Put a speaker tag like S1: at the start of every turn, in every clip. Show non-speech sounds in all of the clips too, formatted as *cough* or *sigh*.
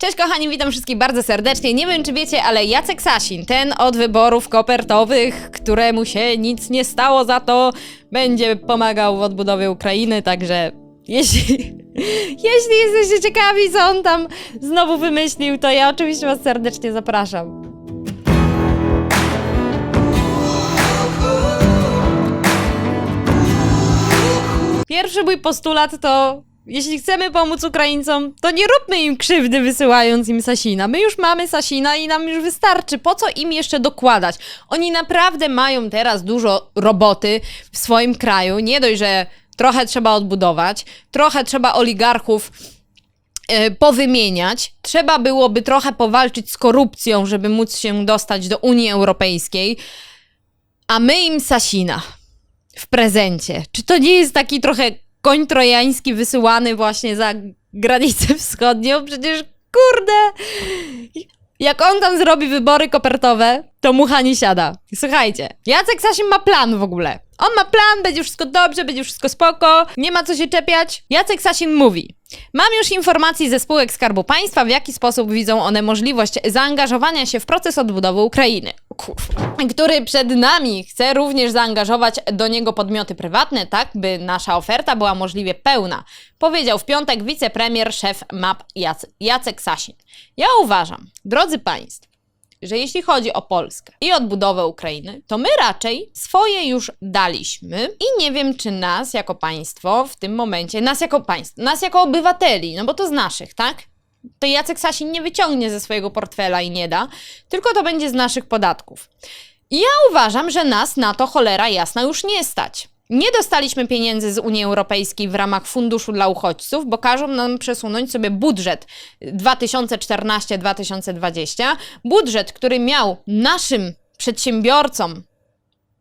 S1: Cześć kochani, witam wszystkich bardzo serdecznie. Nie wiem czy wiecie, ale Jacek Sasin, ten od wyborów kopertowych, któremu się nic nie stało za to, będzie pomagał w odbudowie Ukrainy, także jeśli, *laughs* jeśli jesteście ciekawi, co on tam znowu wymyślił, to ja oczywiście was serdecznie zapraszam. Pierwszy mój postulat to, jeśli chcemy pomóc Ukraińcom, to nie róbmy im krzywdy wysyłając im Sasina. My już mamy Sasina i nam już wystarczy. Po co im jeszcze dokładać? Oni naprawdę mają teraz dużo roboty w swoim kraju. Nie dość, że trochę trzeba odbudować, trochę trzeba oligarchów e, powymieniać. Trzeba byłoby trochę powalczyć z korupcją, żeby móc się dostać do Unii Europejskiej. A my im Sasina w prezencie. Czy to nie jest taki trochę koń trojański wysyłany właśnie za granicę *laughs* wschodnią? Przecież kurde! Jak on tam zrobi wybory kopertowe, to mucha nie siada. Słuchajcie, Jacek Sasin ma plan w ogóle. On ma plan, będzie wszystko dobrze, będzie wszystko spoko, nie ma co się czepiać. Jacek Sasin mówi: Mam już informacji ze spółek Skarbu Państwa, w jaki sposób widzą one możliwość zaangażowania się w proces odbudowy Ukrainy. Który przed nami chce również zaangażować do niego podmioty prywatne, tak by nasza oferta była możliwie pełna. Powiedział w piątek wicepremier, szef MAP Jac- Jacek Sasin. Ja uważam, drodzy Państwo, że jeśli chodzi o Polskę i odbudowę Ukrainy, to my raczej swoje już daliśmy i nie wiem, czy nas jako państwo w tym momencie, nas jako państwo, nas jako obywateli, no bo to z naszych, tak? To Jacek Sasin nie wyciągnie ze swojego portfela i nie da, tylko to będzie z naszych podatków. I ja uważam, że nas na to cholera jasna już nie stać. Nie dostaliśmy pieniędzy z Unii Europejskiej w ramach funduszu dla uchodźców, bo każą nam przesunąć sobie budżet 2014-2020. Budżet, który miał naszym przedsiębiorcom,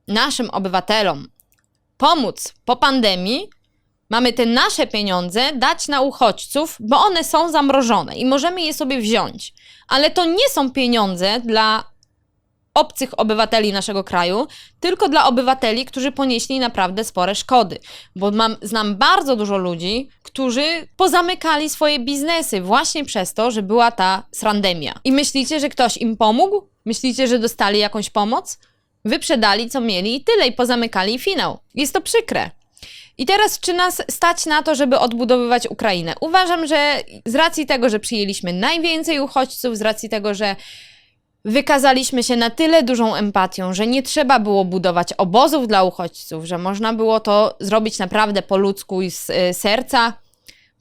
S1: naszym obywatelom pomóc po pandemii, mamy te nasze pieniądze dać na uchodźców, bo one są zamrożone i możemy je sobie wziąć. Ale to nie są pieniądze dla obcych obywateli naszego kraju, tylko dla obywateli, którzy ponieśli naprawdę spore szkody. Bo mam, znam bardzo dużo ludzi, którzy pozamykali swoje biznesy właśnie przez to, że była ta srandemia. I myślicie, że ktoś im pomógł? Myślicie, że dostali jakąś pomoc? Wyprzedali co mieli i tyle, i pozamykali finał. Jest to przykre. I teraz, czy nas stać na to, żeby odbudowywać Ukrainę? Uważam, że z racji tego, że przyjęliśmy najwięcej uchodźców, z racji tego, że wykazaliśmy się na tyle dużą empatią, że nie trzeba było budować obozów dla uchodźców, że można było to zrobić naprawdę po ludzku i z y, serca.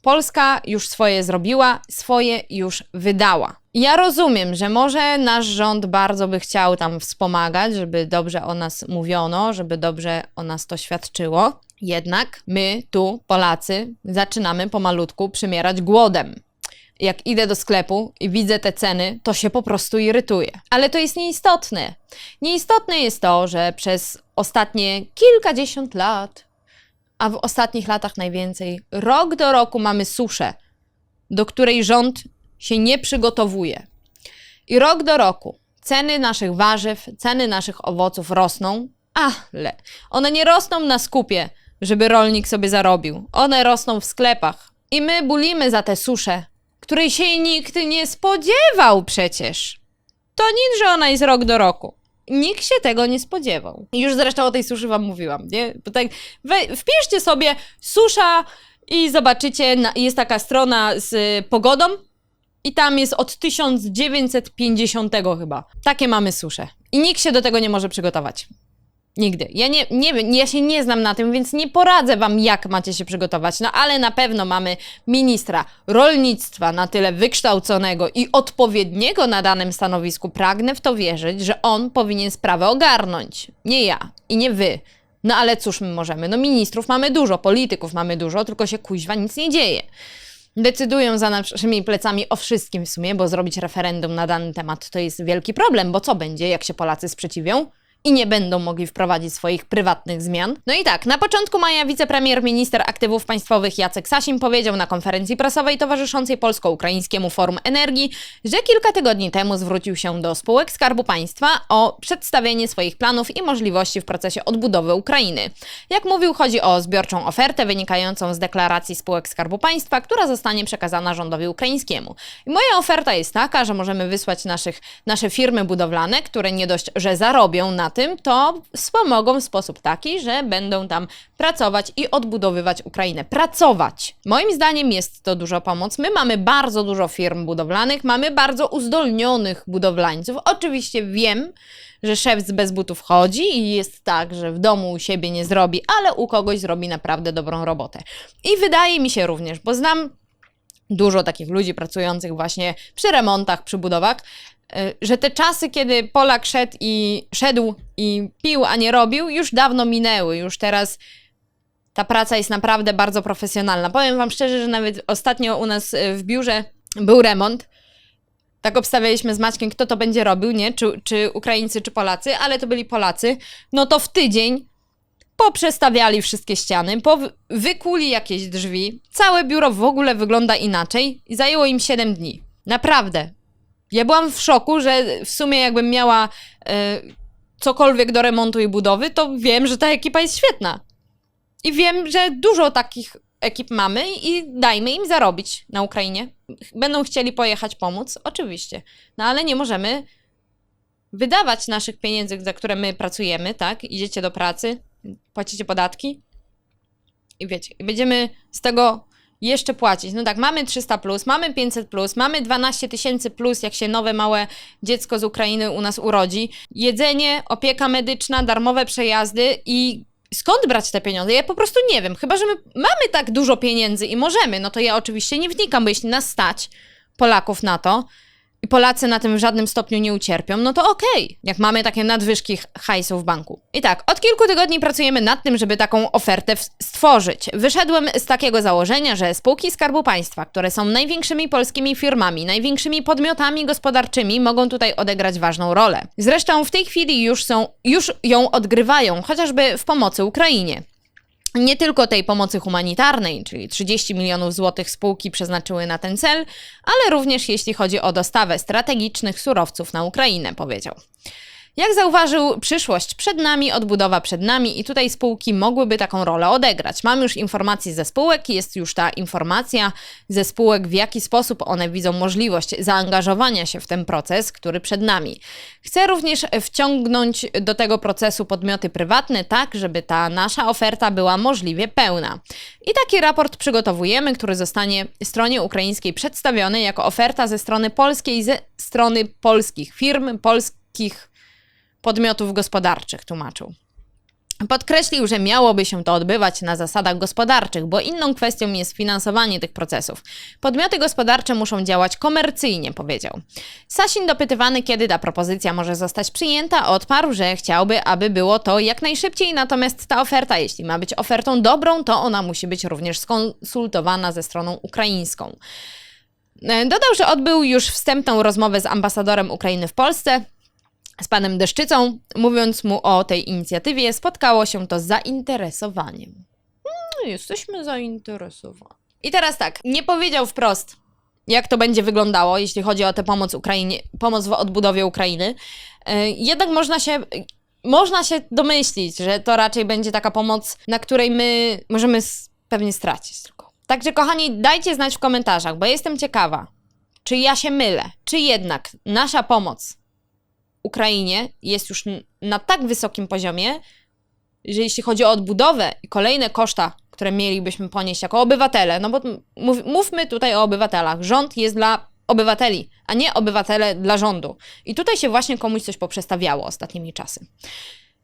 S1: Polska już swoje zrobiła, swoje już wydała. Ja rozumiem, że może nasz rząd bardzo by chciał tam wspomagać, żeby dobrze o nas mówiono, żeby dobrze o nas to świadczyło. Jednak my tu, Polacy, zaczynamy pomalutku przymierać głodem jak idę do sklepu i widzę te ceny, to się po prostu irytuję. Ale to jest nieistotne. Nieistotne jest to, że przez ostatnie kilkadziesiąt lat, a w ostatnich latach najwięcej, rok do roku mamy suszę, do której rząd się nie przygotowuje. I rok do roku ceny naszych warzyw, ceny naszych owoców rosną, ale one nie rosną na skupie, żeby rolnik sobie zarobił. One rosną w sklepach. I my bulimy za tę suszę, której się nikt nie spodziewał przecież. To nic, że ona jest rok do roku. Nikt się tego nie spodziewał. Już zresztą o tej suszy wam mówiłam, nie? Bo tak, we, wpiszcie sobie susza i zobaczycie, na, jest taka strona z y, pogodą i tam jest od 1950 chyba. Takie mamy susze. I nikt się do tego nie może przygotować. Nigdy. Ja nie, nie ja się nie znam na tym, więc nie poradzę wam, jak macie się przygotować. No ale na pewno mamy ministra rolnictwa na tyle wykształconego i odpowiedniego na danym stanowisku. Pragnę w to wierzyć, że on powinien sprawę ogarnąć. Nie ja i nie wy. No ale cóż my możemy? No ministrów mamy dużo, polityków mamy dużo, tylko się kuźwa nic nie dzieje. Decydują za naszymi plecami o wszystkim w sumie, bo zrobić referendum na dany temat to jest wielki problem, bo co będzie, jak się Polacy sprzeciwią? I nie będą mogli wprowadzić swoich prywatnych zmian. No i tak, na początku maja wicepremier minister aktywów państwowych Jacek Sasin powiedział na konferencji prasowej towarzyszącej Polsko-Ukraińskiemu Forum Energii, że kilka tygodni temu zwrócił się do spółek Skarbu Państwa o przedstawienie swoich planów i możliwości w procesie odbudowy Ukrainy. Jak mówił, chodzi o zbiorczą ofertę wynikającą z deklaracji spółek Skarbu Państwa, która zostanie przekazana rządowi ukraińskiemu. I moja oferta jest taka, że możemy wysłać naszych, nasze firmy budowlane, które nie dość, że zarobią na tym, to wspomogą w sposób taki, że będą tam pracować i odbudowywać Ukrainę. Pracować. Moim zdaniem jest to dużo pomoc. My mamy bardzo dużo firm budowlanych, mamy bardzo uzdolnionych budowlańców. Oczywiście wiem, że szef z bez butów chodzi i jest tak, że w domu u siebie nie zrobi, ale u kogoś zrobi naprawdę dobrą robotę. I wydaje mi się również, bo znam dużo takich ludzi pracujących właśnie przy remontach, przy budowach, że te czasy, kiedy Polak szedł i szedł i pił, a nie robił, już dawno minęły. Już teraz ta praca jest naprawdę bardzo profesjonalna. Powiem Wam szczerze, że nawet ostatnio u nas y, w biurze był remont. Tak obstawialiśmy z Maćkiem, kto to będzie robił, nie? Czy, czy Ukraińcy, czy Polacy, ale to byli Polacy. No to w tydzień poprzestawiali wszystkie ściany, wykuli jakieś drzwi. Całe biuro w ogóle wygląda inaczej i zajęło im 7 dni. Naprawdę. Ja byłam w szoku, że w sumie jakbym miała e, cokolwiek do remontu i budowy, to wiem, że ta ekipa jest świetna. I wiem, że dużo takich ekip mamy i dajmy im zarobić na Ukrainie. Będą chcieli pojechać pomóc, oczywiście. No ale nie możemy wydawać naszych pieniędzy, za które my pracujemy, tak? Idziecie do pracy, płacicie podatki i wiecie, będziemy z tego jeszcze płacić. No tak, mamy 300, plus, mamy 500, plus, mamy 12 tysięcy, plus, jak się nowe małe dziecko z Ukrainy u nas urodzi. Jedzenie, opieka medyczna, darmowe przejazdy i skąd brać te pieniądze? Ja po prostu nie wiem. Chyba, że my mamy tak dużo pieniędzy i możemy, no to ja oczywiście nie wnikam, bo jeśli nas stać, Polaków, na to, i Polacy na tym w żadnym stopniu nie ucierpią, no to okej, jak mamy takie nadwyżki hajsu w banku. I tak, od kilku tygodni pracujemy nad tym, żeby taką ofertę stworzyć. Wyszedłem z takiego założenia, że spółki Skarbu Państwa, które są największymi polskimi firmami, największymi podmiotami gospodarczymi, mogą tutaj odegrać ważną rolę. Zresztą w tej chwili już są, już ją odgrywają, chociażby w pomocy Ukrainie nie tylko tej pomocy humanitarnej, czyli 30 milionów złotych spółki przeznaczyły na ten cel, ale również jeśli chodzi o dostawę strategicznych surowców na Ukrainę, powiedział. Jak zauważył, przyszłość przed nami, odbudowa przed nami i tutaj spółki mogłyby taką rolę odegrać. Mam już informacje ze spółek, jest już ta informacja ze spółek, w jaki sposób one widzą możliwość zaangażowania się w ten proces, który przed nami. Chcę również wciągnąć do tego procesu podmioty prywatne, tak żeby ta nasza oferta była możliwie pełna. I taki raport przygotowujemy, który zostanie stronie ukraińskiej przedstawiony jako oferta ze strony polskiej, ze strony polskich firm, polskich podmiotów gospodarczych, tłumaczył. Podkreślił, że miałoby się to odbywać na zasadach gospodarczych, bo inną kwestią jest finansowanie tych procesów. Podmioty gospodarcze muszą działać komercyjnie, powiedział. Sasin dopytywany, kiedy ta propozycja może zostać przyjęta, odparł, że chciałby, aby było to jak najszybciej, natomiast ta oferta, jeśli ma być ofertą dobrą, to ona musi być również skonsultowana ze stroną ukraińską. E, Dodał, że odbył już wstępną rozmowę z ambasadorem Ukrainy w Polsce, z panem Deszczycą, mówiąc mu o tej inicjatywie, spotkało się to z zainteresowaniem. Hmm, jesteśmy zainteresowani. I teraz tak, nie powiedział wprost, jak to będzie wyglądało, jeśli chodzi o tę pomoc Ukrainie, pomoc w odbudowie Ukrainy. E, Jednak można się, można się domyślić, że to raczej będzie taka pomoc, na której my możemy pewnie stracić tylko. Także kochani, dajcie znać w komentarzach, bo jestem ciekawa, czy ja się mylę, czy jednak nasza pomoc Ukrainie jest już na tak wysokim poziomie, że jeśli chodzi o odbudowę i kolejne koszta, które mielibyśmy ponieść jako obywatele, no bo mów, mówmy tutaj o obywatelach. Rząd jest dla obywateli, a nie obywatele dla rządu. I tutaj się właśnie komuś coś poprzestawiało ostatnimi czasy.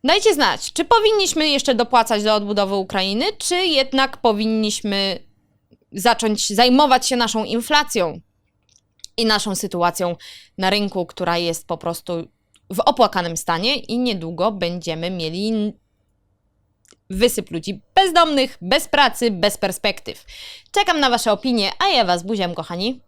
S1: Dajcie znać, czy powinniśmy jeszcze dopłacać do odbudowy Ukrainy, czy jednak powinniśmy zacząć zajmować się naszą inflacją i naszą sytuacją na rynku, która jest po prostu w opłakanym stanie i niedługo będziemy mieli wysyp ludzi bezdomnych, bez pracy, bez perspektyw. Czekam na Wasze opinie, a ja Was buziam, kochani.